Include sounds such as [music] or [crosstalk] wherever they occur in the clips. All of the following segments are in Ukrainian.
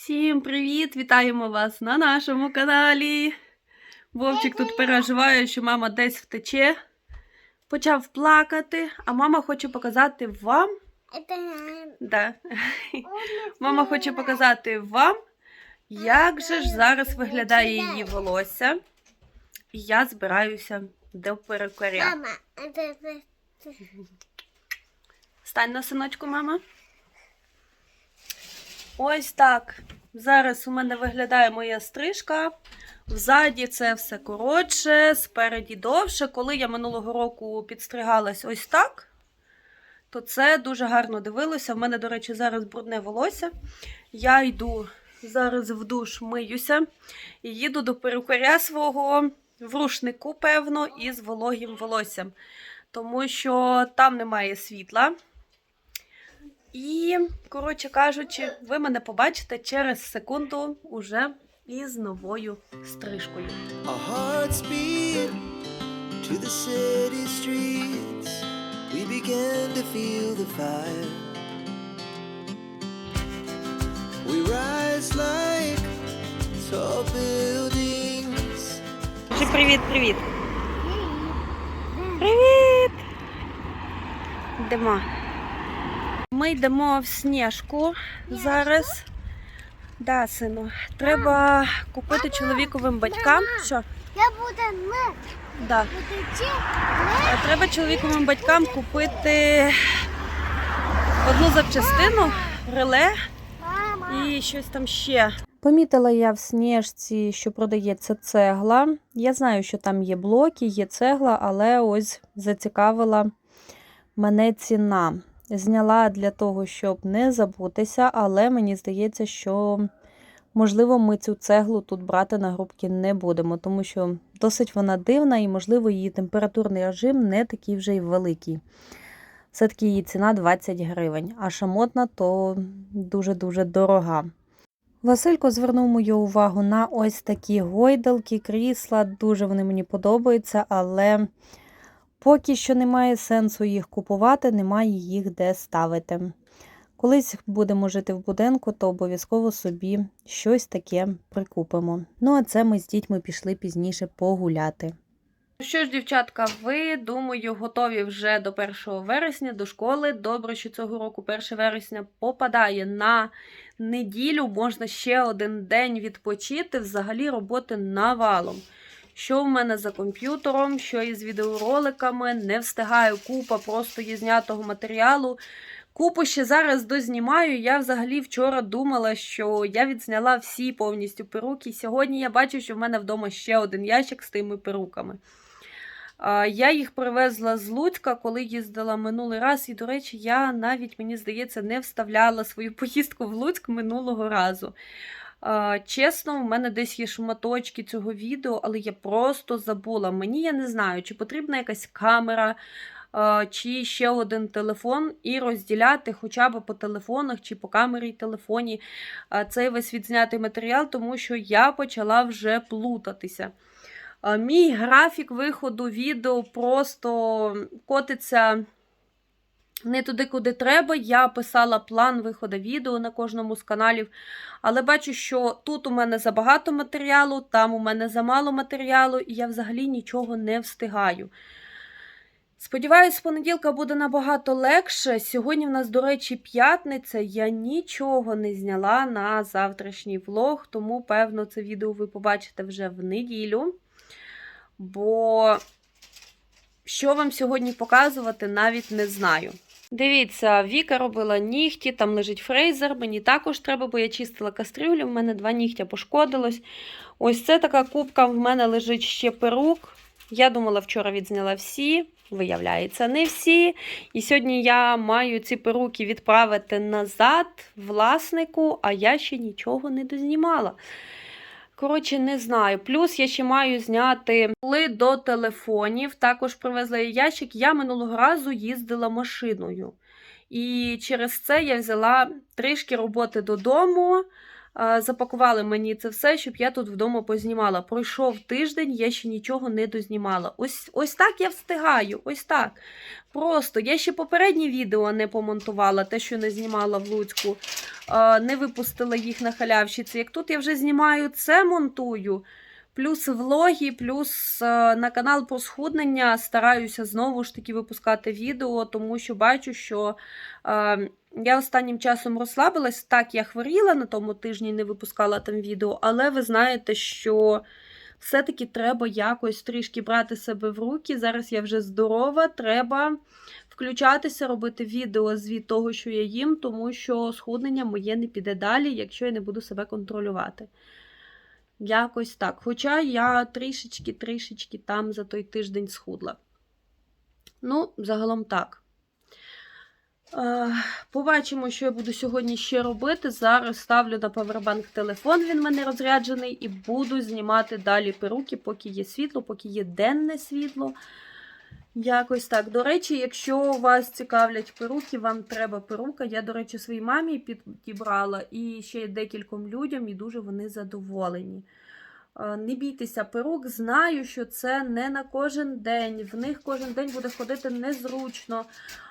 Всім привіт! Вітаємо вас на нашому каналі. Вовчик тут переживає, що мама десь втече. Почав плакати, а мама хоче показати вам. Это Да. Мама хоче показати вам, як же ж зараз виглядає її волосся. І я збираюся до перукаря. Мама, это, это, Стань на синочку, мама. Ось так. Зараз у мене виглядає моя стрижка. Взаді це все коротше, спереді довше. Коли я минулого року підстригалась ось так, то це дуже гарно дивилося. В мене, до речі, зараз брудне волосся. Я йду зараз в душ, миюся і їду до перукаря свого в рушнику, певно, із вологим волоссям. Тому що там немає світла. І, коротше кажучи, ви мене побачите через секунду уже із новою стрижкою. Our hearts beat to the city streets. We began to feel the fire. We rise like tall buildings. Привіт, привіт. Привіт! Йдемо. Ми йдемо в сніжку зараз. Да, сину. Треба купити чоловіковим батькам. Що? я буду на Да. Треба чоловіковим батькам купити одну запчастину, реле і щось там ще. Помітила я в сніжці, що продається цегла. Я знаю, що там є блоки, є цегла, але ось зацікавила мене ціна. Зняла для того, щоб не забутися, але мені здається, що можливо ми цю цеглу тут брати на грубки не будемо, тому що досить вона дивна і, можливо, її температурний режим не такий вже й великий. Все-таки її ціна 20 гривень, а шамотна то дуже-дуже дорога. Василько звернув мою увагу на ось такі гойдалки, крісла. Дуже вони мені подобаються, але поки що немає сенсу їх купувати, немає їх де ставити. Колись будемо жити в будинку, то обов'язково собі щось таке прикупимо. Ну а це ми з дітьми пішли пізніше погуляти. Ну що ж, дівчатка, ви думаю, готові вже до 1 вересня до школи. Добре, що цього року 1 вересня попадає на неділю, можна ще один день відпочити. Взагалі роботи навалом. Що в мене за комп'ютером, що із відеороликами, не встигаю купа просто є знятого матеріалу. Купу ще зараз дознімаю. Я взагалі вчора думала, що я відзняла всі повністю перуки. Сьогодні я бачу, що в мене вдома ще один ящик з тими перуками. Я їх привезла з Луцька, коли їздила минулий раз. І, до речі, я навіть, мені здається, не вставляла свою [laughs] поїздку в Луцьк минулого разу. Чесно, в мене десь є шматочки цього відео, але я просто забула. Мені я не знаю, чи потрібна якась камера, чи ще один телефон, і розділяти хоча б по телефонах чи по камері і телефоні цей весь відзнятий матеріал, тому що я почала вже плутатися. Мій графік виходу відео просто котиться не туди, куди треба. Я писала план виходу відео на кожному з каналів, але бачу, що тут у мене забагато матеріалу, там у мене замало матеріалу, і я взагалі нічого не встигаю. Сподіваюсь, понеділка буде набагато легше. Сьогодні в нас, до речі, п'ятниця. Я нічого не зняла на завтрашній влог, тому, певно, це відео ви побачите вже в неділю. Бо що вам сьогодні показувати, навіть не знаю. Дивіться, Віка робила нігті, там лежить фрейзер. Мені також треба, бо я чистила кастрюлю, в мене два нігтя пошкодилось. Ось це така кубка, в мене лежить ще перук. Я думала, вчора відзняла всі, виявляється, не всі. І сьогодні я маю ці перуки відправити назад власнику, а я ще нічого не дознімала. Коротше, не знаю. Плюс я ще маю зняти ли до телефонів. Також привезли ящик. Я минулого разу їздила машиною. І через це я взяла трішки роботи додому. Запакували мені це все, щоб я тут вдома познімала. Пройшов тиждень, я ще нічого не дознімала. Ось, ось так я встигаю. Ось так. Просто я ще попередні відео не помонтувала, те, що не знімала в Луцьку, не випустила їх на халявщиці. Як тут я вже знімаю, це монтую. Плюс влоги, плюс на канал про схуднення стараюся знову ж таки випускати відео, тому що бачу, що я останнім часом розслабилась. Так, я хворіла на тому тижні, не випускала там відео, але ви знаєте, що все-таки треба якось трішки брати себе в руки. Зараз я вже здорова, треба включатися, робити відео звіт того, що я їм, тому що схуднення моє не піде далі, якщо я не буду себе контролювати. Якось так. Хоча я трішечки-трішечки там за той тиждень схудла. Ну, загалом так. Побачимо, що я буду сьогодні ще робити. Зараз ставлю на павербанк телефон, він в мене розряджений, і буду знімати далі перуки, поки є світло, поки є денне світло. Якось так. До речі, якщо вас цікавлять перуки, вам треба перука. Я, до речі, своїй мамі підібрала і ще декільком людям, і дуже вони задоволені. Е, Не бійтеся перук, знаю, що це не на кожен день. В них кожен день буде ходити незручно.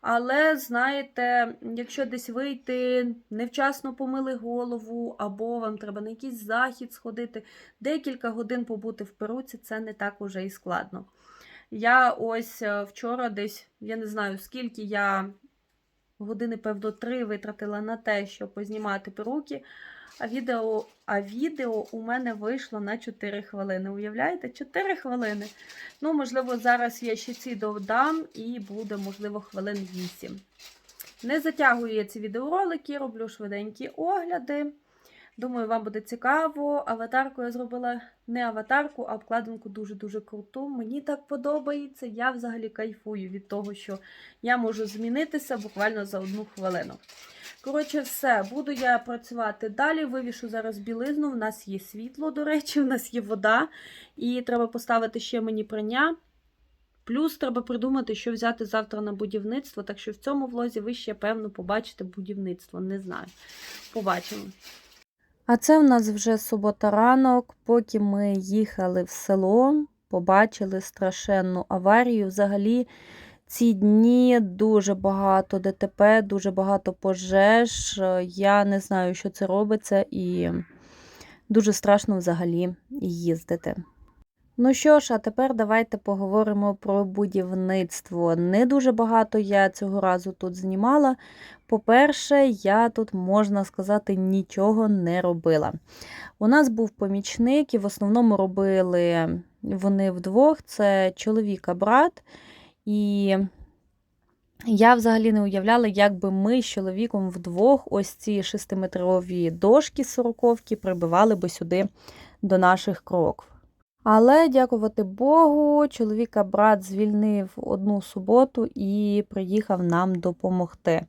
Але, знаєте, якщо десь вийти, невчасно помили голову, або вам треба на якийсь захід сходити, декілька годин побути в перуці, це не так уже і складно. Я ось е, вчора десь, я не знаю, скільки я години, певно, три витратила на те, щоб познімати перуки. А відео, а відео у мене вийшло на 4 хвилини. Уявляєте? 4 хвилини. Ну, можливо, зараз я ще ці додам і буде, можливо, хвилин 8. Не затягую я ці відеоролики, роблю швиденькі огляди. Думаю, вам буде цікаво. Аватарку я зробила не аватарку, а обкладинку дуже-дуже круту. Мені так подобається. Я взагалі кайфую від того, що я можу змінитися буквально за одну хвилину. Коротше, все, буду я працювати далі. Вивішу зараз білизну. У нас є світло, до речі, [laughs] у нас є вода, і треба поставити ще мені прання. Плюс треба придумати, що взяти завтра на будівництво. Так що в цьому влозі ви ще, певно, побачите будівництво. Не знаю. Побачимо. А це в нас вже субота ранок, поки ми їхали в село, побачили страшенну аварію. Взагалі, ці дні дуже багато ДТП, дуже багато пожеж. Я не знаю, що це робиться, і дуже страшно взагалі їздити. Ну що ж, а тепер давайте поговоримо про будівництво. Не дуже багато я цього разу тут знімала. По-перше, я тут, можна сказати, нічого не робила. У нас був помічник, і в основному робили вони вдвох: це чоловіка брат. І я взагалі не уявляла, як би ми з чоловіком вдвох ось ці шестиметрові дошки сороковки прибивали би сюди до наших кроків. Але, дякувати Богу, чоловіка брат звільнив одну суботу і приїхав нам допомогти.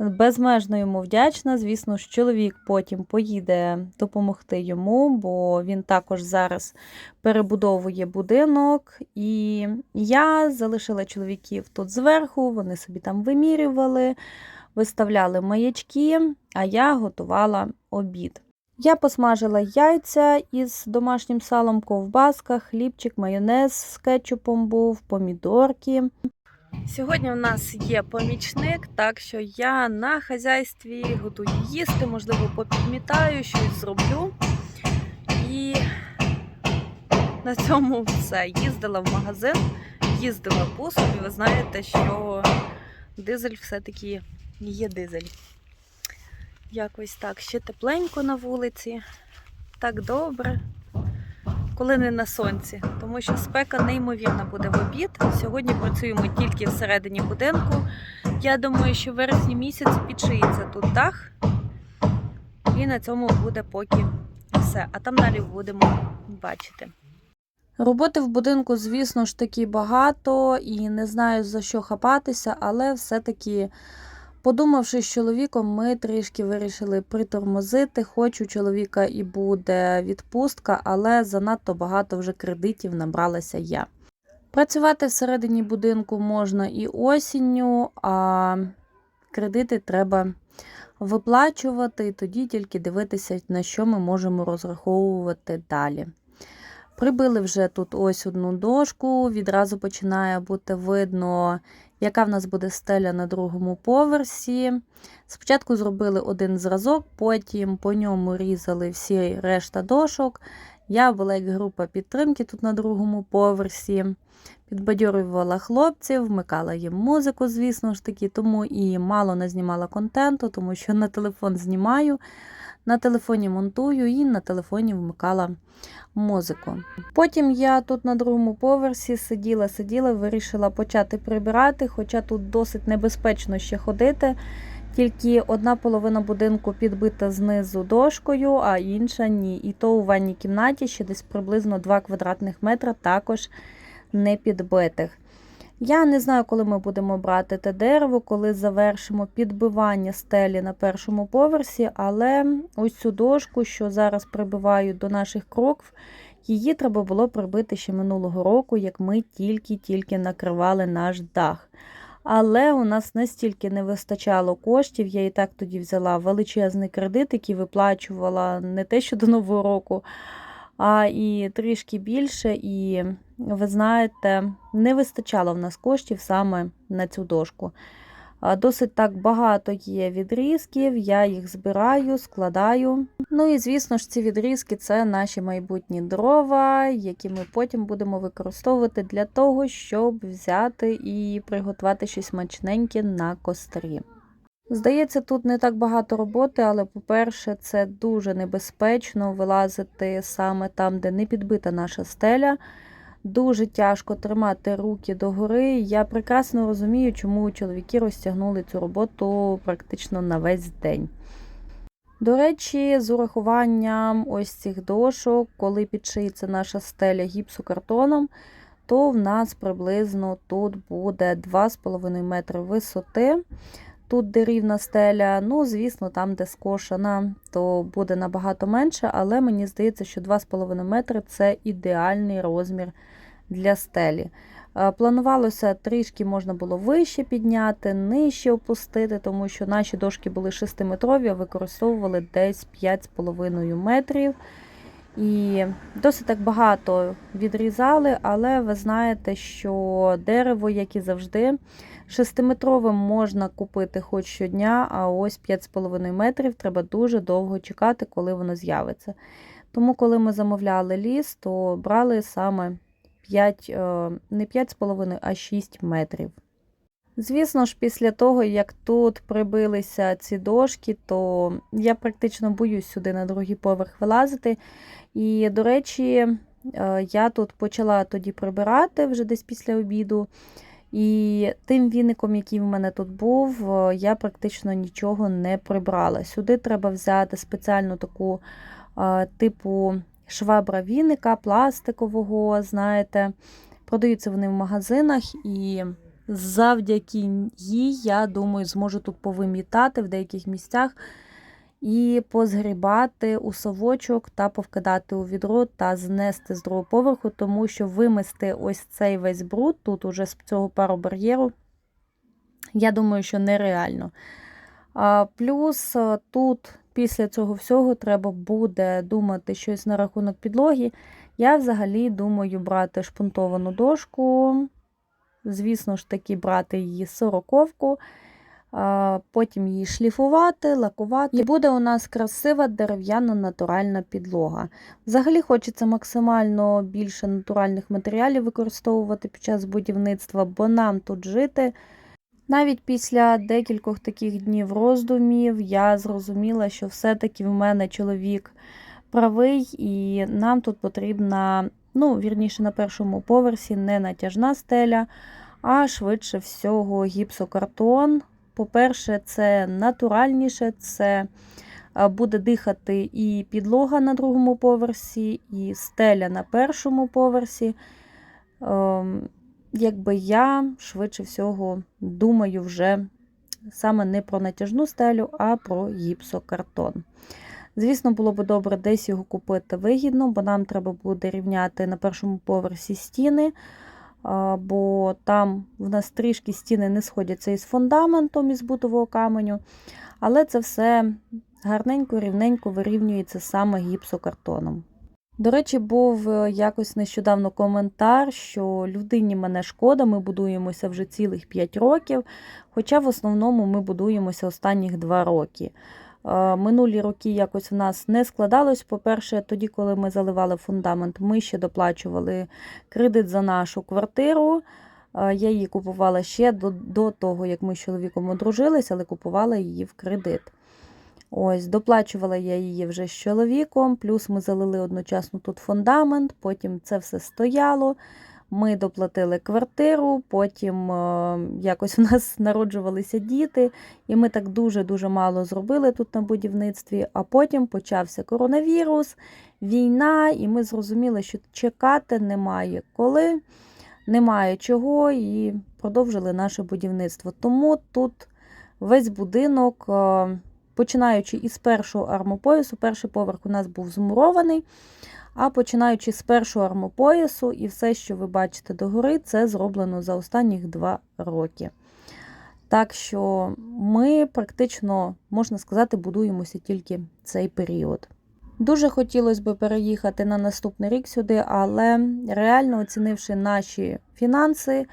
Безмежно йому вдячна. Звісно ж, чоловік потім поїде допомогти йому, бо він також зараз перебудовує будинок. І я залишила чоловіків тут зверху, вони собі там вимірювали, виставляли маячки, а я готувала обід. Я посмажила яйця із домашнім салом, ковбаска, хлібчик, майонез з кетчупом був, помідорки. Сьогодні у нас є помічник, так що я на хазяйстві готую їсти, можливо, попідмітаю, щось зроблю. І на цьому все. Їздила в магазин, їздила бусом, і ви знаєте, що дизель все-таки є дизель. Якось так. Ще тепленько на вулиці. Так добре. Коли не на сонці, тому що спека неймовірна буде в обід. Сьогодні працюємо тільки всередині будинку. Я думаю, що вересні місяць підшиється тут дах. І на цьому буде поки все. А там далі будемо бачити. Роботи в будинку, звісно ж таки, багато і не знаю за що хапатися, але все-таки. Подумавши з чоловіком, ми трішки вирішили притормозити. Хоч у чоловіка і буде відпустка, але занадто багато вже кредитів набралася я. Працювати всередині будинку можна і осінню, а кредити треба виплачувати, і тоді тільки дивитися, на що ми можемо розраховувати далі. Прибили вже тут ось одну дошку, відразу починає бути видно, яка в нас буде стеля на другому поверсі. Спочатку зробили один зразок, потім по ньому різали всі решта дошок. Я була як група підтримки тут на другому поверсі. Підбадьорювала хлопців, вмикала їм музику, звісно ж таки, тому і мало не знімала контенту, тому що на телефон знімаю, на телефоні монтую і на телефоні вмикала музику. Потім я тут на другому поверсі сиділа, сиділа, вирішила почати прибирати, хоча тут досить небезпечно ще ходити. Тільки одна половина будинку підбита знизу дошкою, а інша ні. І то у ванній кімнаті ще десь приблизно 2 квадратних метра також не підбитих. Я не знаю, коли ми будемо брати те дерево, коли завершимо підбивання стелі на першому поверсі, але ось цю дошку, що зараз прибивають до наших крокв, її треба було прибити ще минулого року, як ми тільки-тільки накривали наш дах. Але у нас настільки не вистачало коштів, я і так тоді взяла величезний кредит, який виплачувала не те, що до Нового року, а і трішки більше. І ви знаєте, не вистачало в нас коштів саме на цю дошку. Досить так багато є відрізків, я їх збираю, складаю. Ну і звісно ж, ці відрізки це наші майбутні дрова, які ми потім будемо використовувати для того, щоб взяти і приготувати щось смачненьке на кострі. Здається, тут не так багато роботи, але, по-перше, це дуже небезпечно вилазити саме там, де не підбита наша стеля. Дуже тяжко тримати руки догори. Я прекрасно розумію, чому чоловіки розтягнули цю роботу практично на весь день. До речі, з урахуванням ось цих дошок, коли підшиється наша стеля гіпсокартоном, то в нас приблизно тут буде 2,5 метри висоти. Тут, де рівна стеля, ну, звісно, там, де скошена, то буде набагато менше, але мені здається, що 2,5 метри це ідеальний розмір для стелі. Е, Планувалося трішки можна було вище підняти, нижче опустити, тому що наші дошки були 6-метрові, а використовували десь 5,5 метрів. І досить так багато відрізали, але ви знаєте, що дерево, як і завжди, Шестиметровим можна купити хоч щодня, а ось 5,5 метрів треба дуже довго чекати, коли воно з'явиться. Тому, коли ми замовляли ліс, то брали саме 5, не 5,5, а 6 метрів. Звісно ж, після того, як тут прибилися ці дошки, то я практично боюсь сюди на другий поверх вилазити. І, до речі, я тут почала тоді прибирати вже десь після обіду. І тим віником, який в мене тут був, я практично нічого не прибрала. Сюди треба взяти спеціальну таку типу швабра віника, пластикового, знаєте. Продаються вони в магазинах, і завдяки їй, я думаю, зможу тут повимітати в деяких місцях і позгрібати у совочок та повкидати у відро та знести з другого поверху, тому що вимести ось цей весь бруд, тут уже з цього пару бар'єру, я думаю, що нереально. Плюс тут після цього всього треба буде думати щось на рахунок підлоги. Я взагалі думаю брати шпунтовану дошку, звісно ж таки, брати її сороковку потім її шліфувати, лакувати. І буде у нас красива дерев'яна натуральна підлога. Взагалі хочеться максимально більше натуральних матеріалів використовувати під час будівництва, бо нам тут жити. Навіть після декількох таких днів роздумів я зрозуміла, що все-таки в мене чоловік правий, і нам тут потрібна, ну, вірніше, на першому поверсі не натяжна стеля, а швидше всього гіпсокартон. По-перше, це натуральніше, це буде дихати і підлога на другому поверсі, і стеля на першому поверсі. Якби я швидше всього думаю вже саме не про натяжну стелю, а про гіпсокартон. Звісно, було б добре десь його купити вигідно, бо нам треба буде рівняти на першому поверсі стіни. бо там в нас трішки стіни не сходяться із фундаментом із бутового каменю, але це все гарненько, рівненько вирівнюється саме гіпсокартоном. До речі, був е, якось нещодавно коментар, що людині мене шкода, ми будуємося вже цілих 5 років, хоча в основному ми будуємося останніх 2 роки. Е, Минулі роки якось в нас не складалось. По-перше, тоді, коли ми заливали фундамент, ми ще доплачували кредит за нашу квартиру. Е, Я її купувала ще до, до того, як ми з чоловіком одружились, але купувала її в кредит. Ось, доплачувала я її вже з чоловіком, плюс ми залили одночасно тут фундамент, потім це все стояло. Ми доплатили квартиру, потім е, якось [laughs] у нас народжувалися діти, і ми так дуже-дуже мало зробили тут на будівництві. А потім почався коронавірус, війна, і ми зрозуміли, що чекати немає коли, немає чого, і продовжили наше будівництво. Тому тут весь будинок. Починаючи із першого армопоясу, перший поверх у нас був змурований, а починаючи з першого армопоясу і все, що ви бачите догори, це зроблено за останніх два роки. Так що ми практично, можна сказати, будуємося тільки цей період. Дуже хотілося б переїхати на наступний рік сюди, але реально оцінивши наші фінанси,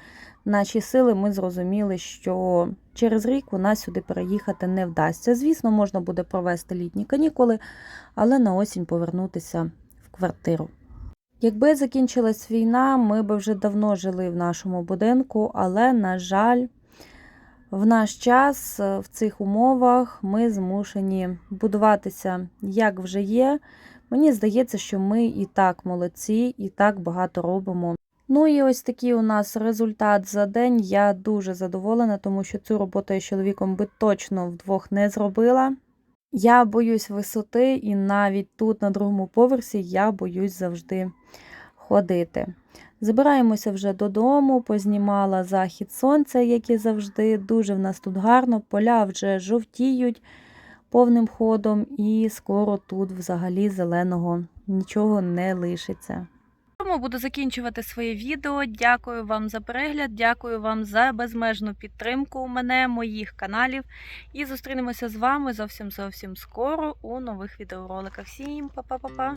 наші сили, ми зрозуміли, що через рік у нас сюди переїхати не вдасться. Звісно, можна буде провести літні канікули, але на осінь повернутися в квартиру. Якби закінчилась війна, ми би вже давно жили в нашому будинку, але, на жаль, в наш час е, в цих умовах ми змушені будуватися як вже є. Мені здається, що ми і так молодці, і так багато робимо. Ну і ось такий у нас результат за день. Я дуже задоволена, тому що цю роботу я з чоловіком би точно вдвох не зробила. Я боюсь висоти, і навіть тут, на другому поверсі, я боюсь завжди ходити. Забираємося вже додому, познімала захід сонця, як і завжди. Дуже в нас тут гарно, поля вже жовтіють повним ходом, і скоро тут взагалі зеленого нічого не лишиться. Тому буду закінчувати своє відео. Дякую вам за перегляд, дякую вам за безмежну підтримку у мене, моїх каналів. І зустрінемося з вами зовсім зовсім скоро у нових відеороликах. Всім па-па-па-па!